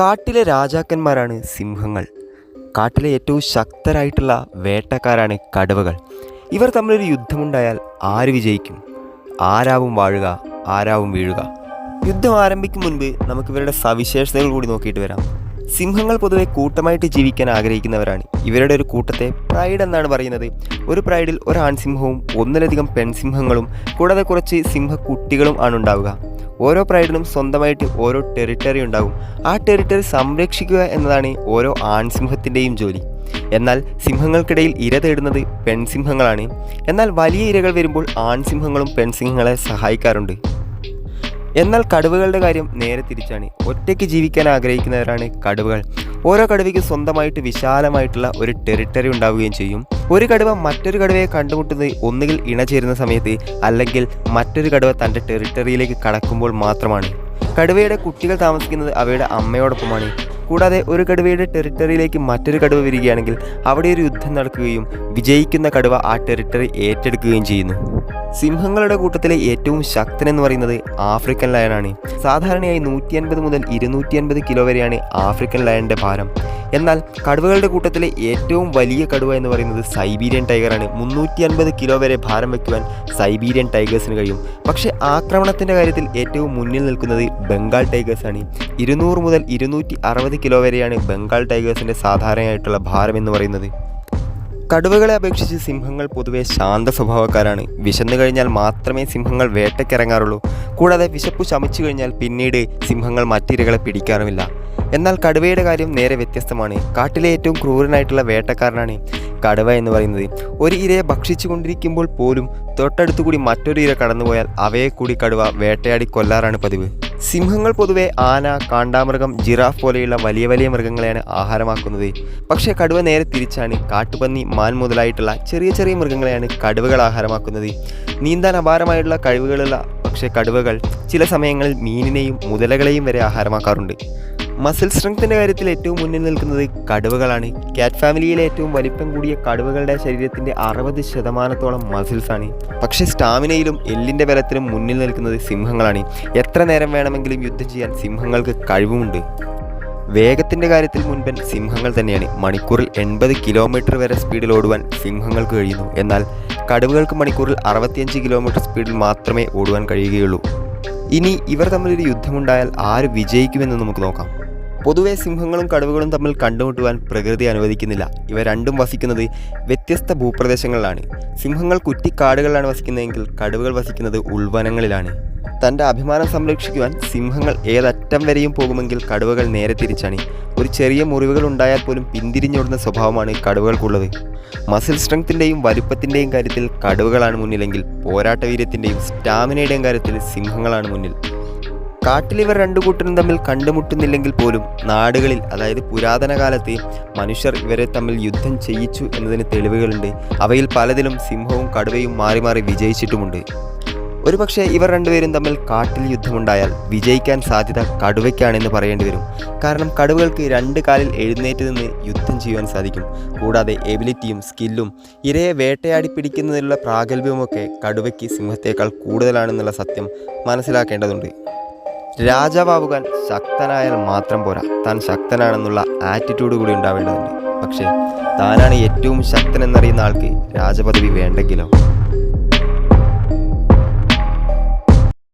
കാട്ടിലെ രാജാക്കന്മാരാണ് സിംഹങ്ങൾ. കാട്ടിലെ ഏറ്റവും ശക്തരായിട്ടുള്ള വേട്ടക്കാരാണ് കടുവകൾ. ഇവർ തമ്മിലൊരു യുദ്ധമുണ്ടായാൽ ആര് വിജയിക്കും? ആരാവും വാഴുക ആരാവും വീഴുക? യുദ്ധം ആരംഭിക്കും മുൻപ് നമുക്ക് ഇവരുടെ സവിശേഷതകൾ കൂടി നോക്കിയിട്ട് വരാം. സിംഹങ്ങൾ പൊതുവെ കൂട്ടമായിട്ട് ജീവിക്കാൻ ആഗ്രഹിക്കുന്നവരാണ്. ഇവരുടെ ഒരു കൂട്ടത്തെ പ്രൈഡ് എന്നാണ് പറയുന്നത്. ഒരു പ്രൈഡിൽ ഒരു ആൺസിംഹവും ഒന്നിലധികം പെൺസിംഹങ്ങളും കൂടാതെ കുറച്ച് സിംഹക്കുട്ടികളും ആണ് ഉണ്ടാവുക. ഓരോ പ്രൈഡിനും സ്വന്തമായിട്ട് ഓരോ ടെറിട്ടറി ഉണ്ടാകും. ആ ടെറിട്ടറി സംരക്ഷിക്കുക എന്നതാണ് ഓരോ ആൺസിംഹത്തിന്റെയും ജോലി. എന്നാൽ സിംഹങ്ങൾക്കിടയിൽ ഇര തേടുന്നത് പെൺസിംഹങ്ങളാണ്. എന്നാൽ വലിയ ഇരകൾ വരുമ്പോൾ ആൺസിംഹങ്ങളും പെൺസിംഹങ്ങളെ സഹായിക്കാറുണ്ട്. എന്നാൽ കടുവകളുടെ കാര്യം നേരെ തിരിച്ചാണ്. ഒറ്റയ്ക്ക് ജീവിക്കാൻ ആഗ്രഹിക്കുന്നവരാണ് കടുവകൾ. ഓരോ കടുവയ്ക്ക് സ്വന്തമായിട്ട് വിശാലമായിട്ടുള്ള ഒരു ടെറിട്ടറി ഉണ്ടാവുകയും ചെയ്യും. ഒരു കടുവ മറ്റൊരു കടുവയെ കണ്ടുമുട്ടുന്നത് ഒന്നുകിൽ ഇണചേരുന്ന സമയത്ത് അല്ലെങ്കിൽ മറ്റൊരു കടുവ തന്റെ ടെറിട്ടറിയിലേക്ക് കടക്കുമ്പോൾ മാത്രമാണ്. കടുവയുടെ കുട്ടികൾ താമസിക്കുന്നത് അവയുടെ അമ്മയോടൊപ്പമാണ്. കൂടാതെ ഒരു കടുവയുടെ ടെറിട്ടറിയിലേക്ക് മറ്റൊരു കടുവ വരികയാണെങ്കിൽ അവിടെ ഒരു യുദ്ധം നടക്കുകയും വിജയിക്കുന്ന കടുവ ആ ടെറിട്ടറി ഏറ്റെടുക്കുകയും ചെയ്യുന്നു. സിംഹങ്ങളുടെ കൂട്ടത്തിലെ ഏറ്റവും ശക്തൻ എന്ന് പറയുന്നത് ആഫ്രിക്കൻ ലയണാണ് സാധാരണയായി നൂറ്റി അൻപത് മുതൽ ഇരുന്നൂറ്റി അൻപത് കിലോ വരെയാണ് ആഫ്രിക്കൻ ലയണിന്റെ ഭാരം. എന്നാൽ കടുവകളുടെ കൂട്ടത്തിലെ ഏറ്റവും വലിയ കടുവ എന്ന് പറയുന്നത് സൈബീരിയൻ ടൈഗറാണ് മുന്നൂറ്റി അൻപത് കിലോ വരെ ഭാരം വയ്ക്കുവാൻ സൈബീരിയൻ ടൈഗേഴ്സിന് കഴിയും. പക്ഷേ ആക്രമണത്തിന്റെ കാര്യത്തിൽ ഏറ്റവും മുന്നിൽ നിൽക്കുന്നത് ബംഗാൾ ടൈഗേഴ്സാണ് ഇരുന്നൂറ് മുതൽ ഇരുന്നൂറ്റി അറുപത് കിലോ വരെയാണ് ബംഗാൾ ടൈഗേഴ്സിന്റെ സാധാരണയായിട്ടുള്ള ഭാരം എന്ന് പറയുന്നത്. കടുവകളെ അപേക്ഷിച്ച് സിംഹങ്ങൾ പൊതുവെ ശാന്ത സ്വഭാവക്കാരാണ്. വിശന്നു കഴിഞ്ഞാൽ മാത്രമേ സിംഹങ്ങൾ വേട്ടയ്ക്കിറങ്ങാറുള്ളൂ. കൂടാതെ വിശപ്പ് ശമിച്ചു കഴിഞ്ഞാൽ പിന്നീട് സിംഹങ്ങൾ മറ്റിരകളെ പിടിക്കാറുമില്ല. എന്നാൽ കടുവയുടെ കാര്യം നേരെ വ്യത്യസ്തമാണ്. കാട്ടിലെ ഏറ്റവും ക്രൂരനായിട്ടുള്ള വേട്ടക്കാരനാണ് കടുവ എന്ന് പറയുന്നത്. ഒരു ഇരയെ ഭക്ഷിച്ചു കൊണ്ടിരിക്കുമ്പോൾ പോലും തൊട്ടടുത്തു കൂടി മറ്റൊരു ഇര കടന്നുപോയാൽ അവയെ കൂടി കടുവ വേട്ടയാടി കൊല്ലാറാണ് പതിവ്. സിംഹങ്ങൾ പൊതുവെ ആന കാണ്ടാമൃഗം ജിറാഫ് പോലെയുള്ള വലിയ വലിയ മൃഗങ്ങളെയാണ് ആഹാരമാക്കുന്നത്. പക്ഷേ കടുവ നേരെ തിരിച്ചാണ് കാട്ടുപന്നി മാൻ മുതലായിട്ടുള്ള ചെറിയ ചെറിയ മൃഗങ്ങളെയാണ് കടുവകൾ ആഹാരമാക്കുന്നത്. നീന്താൻ അപാരമായിട്ടുള്ള കഴിവുകളുള്ള പക്ഷേ കടുവകൾ ചില സമയങ്ങളിൽ മീനിനെയും മുതലകളെയും വരെ ആഹാരമാക്കാറുണ്ട്. മസിൽ സ്ട്രെങ്ത്തിന്റെ കാര്യത്തിൽ ഏറ്റവും മുന്നിൽ നിൽക്കുന്നത് കടുവകളാണ്. കാറ്റ് ഫാമിലിയിലെ ഏറ്റവും വലിപ്പം കൂടിയ കടുവകളുടെ ശരീരത്തിന്റെ അറുപത് ശതമാനത്തോളം മസിൽസാണ് പക്ഷേ സ്റ്റാമിനയിലും എല്ലിന്റെ ബലത്തിലും മുന്നിൽ നിൽക്കുന്നത് സിംഹങ്ങളാണ്. എത്ര നേരം വേണമെങ്കിലും യുദ്ധം ചെയ്യാൻ സിംഹങ്ങൾക്ക് കഴിവുമുണ്ട്. വേഗത്തിന്റെ കാര്യത്തിൽ മുൻപൻ സിംഹങ്ങൾ തന്നെയാണ്. മണിക്കൂറിൽ എൺപത് കിലോമീറ്റർ വരെ സ്പീഡിൽ ഓടുവാൻ സിംഹങ്ങൾക്ക് കഴിയുന്നു. എന്നാൽ കടുവകൾക്ക് മണിക്കൂറിൽ അറുപത്തിയഞ്ച് കിലോമീറ്റർ സ്പീഡിൽ മാത്രമേ ഓടുവാൻ കഴിയുകയുള്ളൂ. ഇനി ഇവർ തമ്മിലൊരു യുദ്ധമുണ്ടായാൽ ആര് വിജയിക്കുമെന്ന് നമുക്ക് നോക്കാം. പൊതുവെ സിംഹങ്ങളും കടുവകളും തമ്മിൽ കണ്ടുമുട്ടുവാൻ പ്രകൃതി അനുവദിക്കുന്നില്ല. ഇവ രണ്ടും വസിക്കുന്നത് വ്യത്യസ്ത ഭൂപ്രദേശങ്ങളിലാണ്. സിംഹങ്ങൾ കുറ്റിക്കാടുകളിലാണ് വസിക്കുന്നതെങ്കിൽ കടുവകൾ വസിക്കുന്നത് ഉൾവനങ്ങളിലാണ്. തന്റെ അഭിമാനം സംരക്ഷിക്കുവാൻ സിംഹങ്ങൾ ഏതറ്റം വരെയും പോകുമെങ്കിൽ കടുവകൾ നേരെ തിരിച്ചാണ്. ഒരു ചെറിയ മുറിവുകൾ ഉണ്ടായാൽ പോലും പിന്തിരിഞ്ഞോടുന്ന സ്വഭാവമാണ് കടുവകൾക്കുള്ളത്. മസിൽ സ്ട്രെങ്ത്തിന്റെയും വലുപ്പത്തിന്റെയും കാര്യത്തിൽ കടുവകളാണ് മുന്നിലെങ്കിൽ പോരാട്ടവീര്യത്തിന്റെയും സ്റ്റാമിനയുടെയും കാര്യത്തിൽ സിംഹങ്ങളാണ് മുന്നിൽ. കാട്ടിൽ ഇവർ രണ്ടു കൂട്ടരും തമ്മിൽ കണ്ടുമുട്ടുന്നില്ലെങ്കിൽ പോലും നാടുകളിൽ അതായത് പുരാതന കാലത്ത് മനുഷ്യർ ഇവരെ തമ്മിൽ യുദ്ധം ചെയ്യിച്ചു എന്നതിന് തെളിവുകളുണ്ട്. അവയിൽ പലതിലും സിംഹവും കടുവയും മാറി മാറി വിജയിച്ചിട്ടുമുണ്ട്. ഒരുപക്ഷെ ഇവർ രണ്ടുപേരും തമ്മിൽ കാട്ടിൽ യുദ്ധമുണ്ടായാൽ വിജയിക്കാൻ സാധ്യത കടുവയ്ക്കാണെന്ന് പറയേണ്ടി വരും. കാരണം കടുവകൾക്ക് രണ്ട് കാലിൽ എഴുന്നേറ്റ് നിന്ന് യുദ്ധം ചെയ്യുവാൻ സാധിക്കും. കൂടാതെ എബിലിറ്റിയും സ്കില്ലും ഇരയെ വേട്ടയാടി പിടിക്കുന്നതിലുള്ള പ്രാഗൽഭ്യവുമൊക്കെ കടുവയ്ക്ക് സിംഹത്തേക്കാൾ കൂടുതലാണെന്നുള്ള സത്യം മനസ്സിലാക്കേണ്ടതുണ്ട്. രാജാവാകുവാൻ ശക്തനായാൽ മാത്രം പോരാ. താൻ ശക്തനാണെന്നുള്ള ആറ്റിറ്റ്യൂഡ് കൂടി ഉണ്ടാവേണ്ടതുണ്ട്. പക്ഷേ താനാണ് ഏറ്റവും ശക്തനെന്നറിയുന്ന ആൾക്ക് രാജപദവി വേണ്ടെങ്കിലോ?